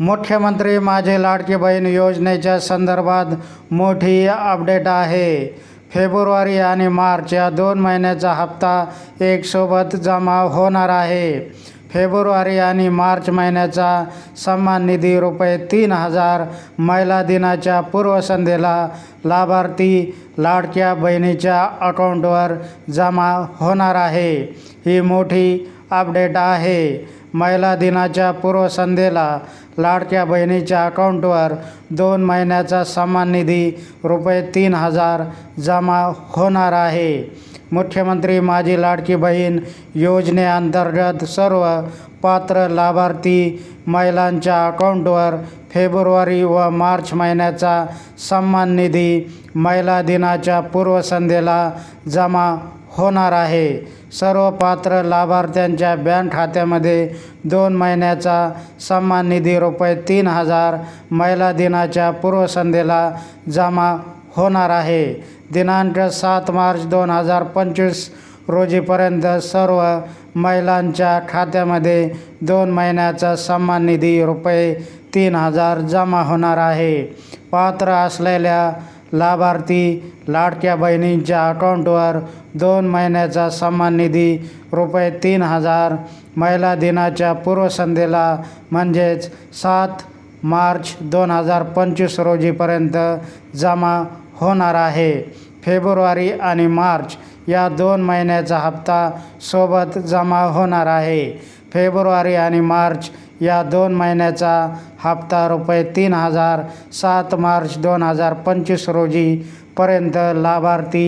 मुख्यमंत्री माझे लाडकी बहीण योजनेच्या संदर्भात मोठी अपडेट आहे. फेब्रुवारी आणि मार्च या दोन महिन्याचा हप्ता एकसोबत जमा होणार आहे. फेब्रुवारी आणि मार्च महिन्याचा सन्मान निधी रुपये तीन हजार महिला दिनाच्या पूर्वसंध्येला लाभार्थी लाडक्या बहिणीच्या अकाउंटवर जमा होणार आहे. ही मोठी अपडेट आहे. महिला दिनाच्या पूर्वसंध्येला लाडक्या बहिणीच्या अकाउंटवर दोन महिन्याचा सन्मान निधी रुपये तीन हजार जमा होणार आहे. मुख्यमंत्री माझी लाडकी बहीण योजनेअंतर्गत सर्व पात्र लाभार्थी महिलांच्या अकाउंटवर फेब्रुवारी व मार्च महिन्याचा सन्मान निधी महिला दिनाच्या पूर्वसंध्येला जमा होणार आहे. सर्व पात्र लाभार्थ्यांच्या बँक खात्यामध्ये दोन महिन्याचा सन्मान निधी रुपये तीन हजार महिला दिनाच्या पूर्वसंध्येला जमा होणार आहे. दिनांक सात मार्च दोन हजार पंचवीस रोजीपर्यंत सर्व महिलांच्या खात्यामध्ये दोन महिन्याचा सन्मान निधी रुपये तीन हजार जमा होणार आहे. पात्र असलेल्या लाभार्थी लाडक्या बहिणींच्या अकाउंटवर दोन महिन्याचा सन्मान निधी रुपये तीन हजार महिला दिनाच्या पूर्वसंध्येला म्हणजेच सात मार्च दोन हजार पंचवीस रोजीपर्यंत जमा होणार आहे. फेब्रुवारी आणि मार्च या दोन महिन्याचा हप्ता सोबत जमा होणार आहे. फेब्रुवारी आणि मार्च या दोन महिन्याचा हप्ता रुपये तीन हजार सात मार्च दोन हजार पंचवीस रोजीपर्यंत लाभार्थी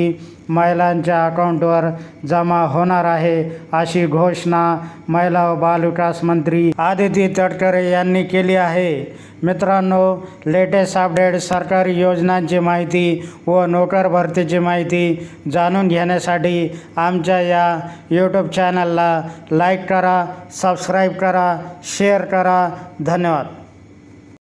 महिलांच्या अकाउंटवर जमा होणार आहे अशी घोषणा महिला व बालविकास मंत्री आदिती तटकरे यांनी केली आहे. मित्रांनो लेटेस्ट अपडेट सरकारी योजनांची माहिती व नोकर भरतीची माहिती जाणून घेण्यासाठी आमच्या या यूट्यूब चॅनलला लाईक करा सबस्क्राईब करा शेअर करा. धन्यवाद.